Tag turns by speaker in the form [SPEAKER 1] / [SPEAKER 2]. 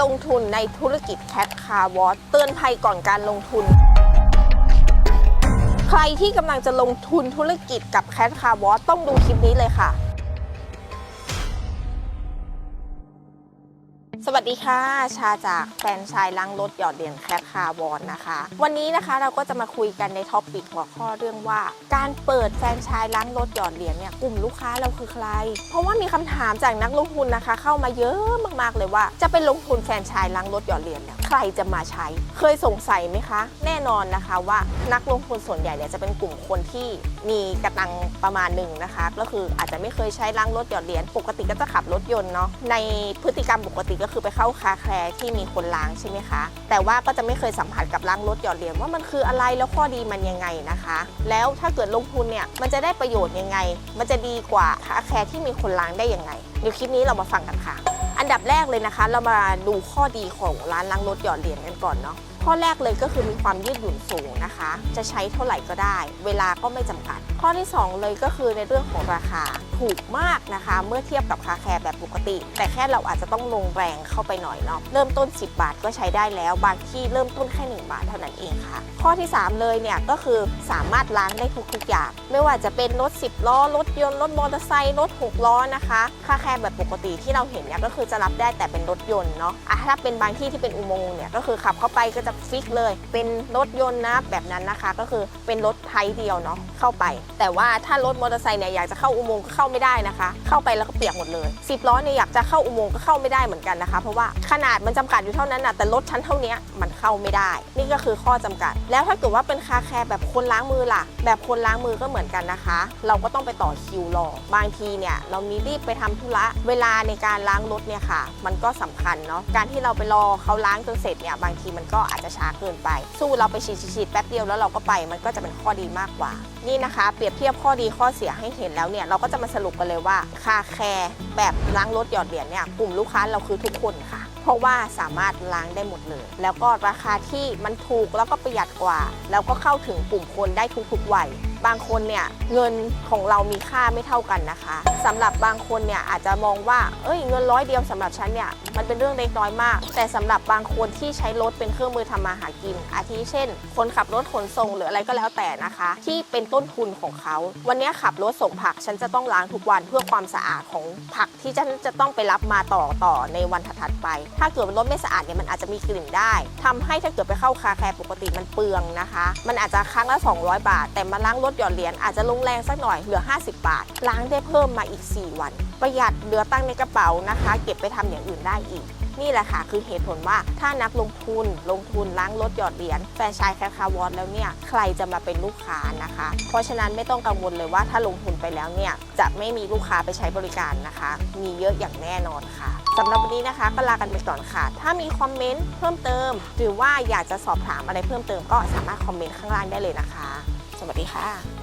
[SPEAKER 1] ลงทุนในธุรกิจแคทคาร์วอตเตือนภัยก่อนการลงทุน ใครที่กำลังจะลงทุนธุรกิจกับแคทคาร์วอตต้องดูคลิปนี้เลยค่ะ สวัสดีค่ะ ชาจากแฟนชายล้างรถหยอดเหรียญแคทคาร์วอนนะคะ วันนี้นะคะเราก็จะมาคุยกันในท็อปิกหัวข้อเรื่องว่า การเปิดแฟนชายล้างรถหยอดเหรียญเนี่ยกลุ่มลูกค้าเราคือใคร เพราะว่ามีคำถามจากนักลงทุนนะคะ เข้ามาเยอะมากๆเลยว่า จะไปลงทุนแฟนชายล้างรถหยอดเหรียญเนี่ยใครจะมาใช้ เคยสงสัยไหมคะ แน่นอนนะคะว่านักลงทุนส่วนใหญ่เนี่ยจะเป็นกลุ่มคนที่มีกระตังประมาณหนึ่งนะคะ ก็คืออาจจะไม่เคยใช้ล้างรถหยอดเหรียญปกติก็จะขับรถยนต์เนาะในพฤติกรรมปกติก็คือไปเข้าคาแคร์ที่มีคนล้างใช่ไหมคะ แต่ว่าก็จะไม่เคยสัมผัสกับล้างรถหยอดเหรียญว่ามันคืออะไรแล้วข้อดีมันยังไงนะคะ แล้วถ้าเกิดลงทุนเนี่ยมันจะได้ประโยชน์ยังไง มันจะดีกว่าคาแคร์ที่มีคนล้างได้ยังไงเดี๋ยวคลิปนี้เรามาฟังกันค่ะ อันดับแรกเลยนะคะ เรามาดูข้อดีของร้านล้างรถหยอดเหรียญกันก่อนเนาะ ข้อแรกเลยก็คือมีความยืดหยุ่นสูงนะคะ จะใช้เท่าไหร่ก็ได้ เวลาก็ไม่จำกัด ข้อที่ 2 เลยก็คือในเรื่องของราคาถูกมากนะคะ เมื่อเทียบกับคาแคร์แบบปกติ แต่แค่เราอาจจะต้องลงแรงเข้าไปหน่อยเนาะเริ่มต้น 10 บาทก็ใช้ได้แล้วบางที่เริ่มต้นแค่ 1 บาทเท่านั้นเองค่ะ ข้อที่ 3 เลยเนี่ยก็คือสามารถล้างได้ทุกๆอย่าง ไม่ว่าจะเป็นรถ 10 ล้อ รถยนต์รถมอเตอร์ไซค์รถ 6 ล้อนะคะคาแคร์แบบปกติที่เราเห็นเนี่ยก็คือจะรับได้แต่เป็นรถยนต์เนาะอะถ้าเป็นบางที่ที่เป็นอุโมงค์เนี่ยก็คือขับเข้าไปก็จะฟิกเลย เป็นรถยนต์นะแบบนั้นนะคะ ก็คือเป็นรถไทยเดียวเนาะเข้าไป แต่ว่าถ้ารถมอเตอร์ไซค์เนี่ยอยากจะเข้าอุโมงค์ก็เข้าไม่ได้นะคะ เข้าไปแล้วก็เปียกหมดเลย10ล้อเนี่ยอยากจะเข้าอุโมงค์ก็เข้าไม่ได้เหมือนกันนะคะ เพราะว่าขนาดมันจำกัดอยู่เท่านั้นนะแต่รถชั้นเท่านี้มันเข้าไม่ได้ นี่ก็คือข้อจำกัด แล้วถ้าเกิดว่าเป็นคาแคร์แบบคนล้างมือล่ะ แบบคนล้างมือก็เหมือนกันนะคะ เราก็ต้องไปต่อคิวรอบางทีเนี่ยเรามีรีบไปทำธุระเวลาในการล้างรถเนี่ยค่ะ มันก็สำคัญเนาะการที่เราไปรอเขาล้างจนเสร็จเนี่ยบางทีมันก็อาจจะช้าเกินไป สู้เราไปฉีดๆแป๊บเดียวแล้วเราก็ไป มันก็จะเป็นข้อดีมากกว่า นี่นะคะ เปรียบเทียบข้อดีข้อเสียให้เห็นแล้วเนี่ยเราก็จะมาสรุปกันเลยว่าคาแคร์แบบล้างรถหยอดเหรียญเนี่ยกลุ่มลูกค้าเราคือทุกคนค่ะ เพราะว่าสามารถล้างได้หมดเลย แล้วก็ราคาที่มันถูกแล้วก็ประหยัดกว่า แล้วก็เข้าถึงกลุ่มคนได้ทุกๆวัย บางคนเนี่ยเงินของเรามีค่าไม่เท่ากันนะคะสำหรับบางคนเนี่ยอาจจะมองว่าเอ้ยเงินร้อยเดียวสำหรับฉันเนี่ยมันเป็นเรื่องเล็กน้อยมาก แต่สำหรับบางคนที่ใช้รถเป็นเครื่องมือทำมาหากิน อาทิเช่น คนขับรถขนส่งหรืออะไรก็แล้วแต่นะคะ ที่เป็นต้นทุนของเขา วันนี้ขับรถส่งผักฉันจะต้องล้างทุกวันเพื่อความสะอาดของผักที่ฉันจะต้องไปรับมาต่อต่อในวันถัดไป ถ้าเกิดรถไม่สะอาดเนี่ยมันอาจจะมีกลิ่นได้ทำให้ถ้าเกิดไปเข้าคาแคร์ปกติมันเปลืองนะคะ มันอาจจะครั้งละ 200 บาท แต่มาล้างรถหยอดเหรียญอาจจะลงแรงสักหน่อยเหลือ 50 บาท ล้างได้เพิ่มมาอีก 4 วัน ประหยัดเหลือตั้งในกระเป๋านะคะ เก็บไปทำอย่างอื่นได้อีก นี่แหละค่ะคือเหตุผลว่าถ้านักลงทุนลงทุนล้างรถหยอดเหรียญแฟรนไชายแคคาวอนแล้วเนี่ยใครจะมาเป็นลูกค้านะคะ เพราะฉะนั้นไม่ต้องกังวลเลยว่าถ้าลงทุนไปแล้วเนี่ยจะไม่มีลูกค้าไปใช้บริการนะคะ มีเยอะอย่างแน่นอนค่ะสำหรับวันนี้นะคะก็ลากันไปก่อนค่ะ ถ้ามีคอมเมนต์เพิ่มเติม หรือว่าอยากจะสอบถามอะไรเพิ่มเติมก็สามารถคอมเมนต์ข้างล่างได้เลยนะคะ สวัสดีค่ะ